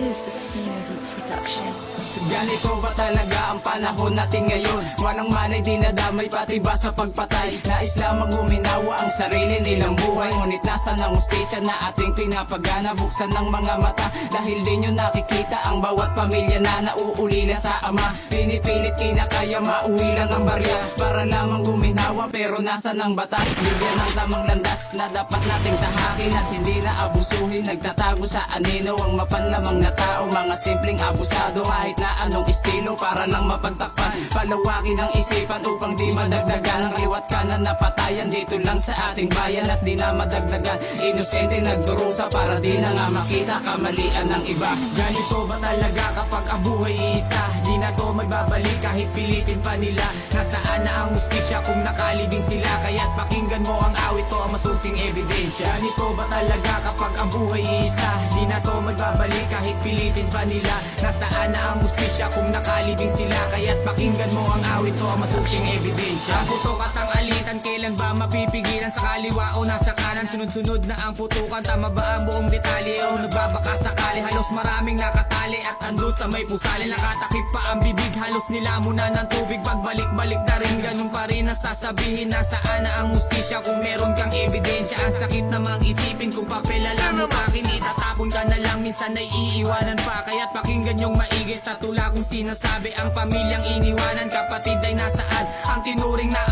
This is Sino Beats Production. Ganito ba talaga ang panahon natin ngayon? Walang manay dinadamay pati ba sa pagpatay? Nais lamang uminawa ang sarili nilang buhay Ngunit nasa ng ustisya na ating pinapagana Buksan ng mga mata dahil di nyo nakikita Ang bawat pamilya na nauulila sa ama Pinipilit kinakaya mauwi lang ang barya Para lamang guminawa pero nasa ng batas Bigyan ng tamang landas na dapat nating tahakin At hindi na abusuhin Nagtatago sa anino ang mapanlamang na tao Mga simpleng abusado kahit na anong estilo Para lang mapagtakpan. Palawakin ang isipan upang di madagdagan. Ang liwat kanan na patayan dito lang sa ating bayan At di na madagdagan. Inosente nagdurusa para di na nga makita Kamalian ng iba. Ganito ba talaga kapag ang buhay isa? Di na to magbabalik kahit pilitin pa nila. Nasaan na ang ustisya kung nakalibing sila? Kaya't pakinggan mo ang awit to ang masusing ebidensya. Ganito ba talaga kapag ang buhay isa? Di na to magbabalik kahit pilitin pa nila Nasaan na ang ustisya kung nakalibing sila. Kaya't pakinggan mo ang awit to ang masusing ebidensya. Ang putok at ang alitan kailan ba mapipigilan? Sa kaliwa o nasa kanan sunod-sunod na ang putukan. Tama ba ang buong detalye o nagbabaka sakali? Halos maraming nakatali at ando sa may pusali. Nakatakip pa ang bibig halos nilamunan ng tubig. Pagbalik-balik na rin ganun pa rin ang sasabihin Nasaan na ang mustisya kung meron kang ebidensya. Ang sakit namang isipin kung papel lang mo akin Itatapon ka na lang minsan ay iiwanan pa. Kaya't pakinggan yung maigi sa tula kung sinasabi Ang pamilyang iniwanan. Kapatid ay nasaan? Ang tinuring na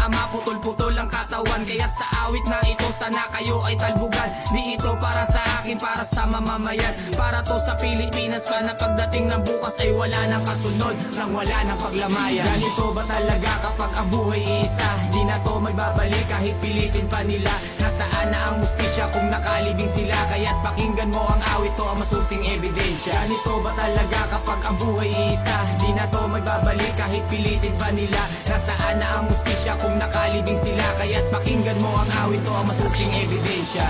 sana kayo ay talbugan Di ito para sa akin para sa mamamayan. Para to sa Pilipinas pa na pagdating ng bukas ay wala nang kasunod. Nang wala nang paglamayan. Ganito ba talaga kapag ang buhay isa? Di na to magbabalik kahit pilitin pa nila. Nasaan na ang mustisya kung nakalibing sila? Kaya't pakinggan mo ang awit to ang masusing ebidensya. Ganito ba talaga ang buhay isa. Di na to magbabalik kahit pilitin pa nila. Nasaan na ang mustisya kung nakalibing sila? Kaya't pakinggan mo ang awit to ang masusing ebidensya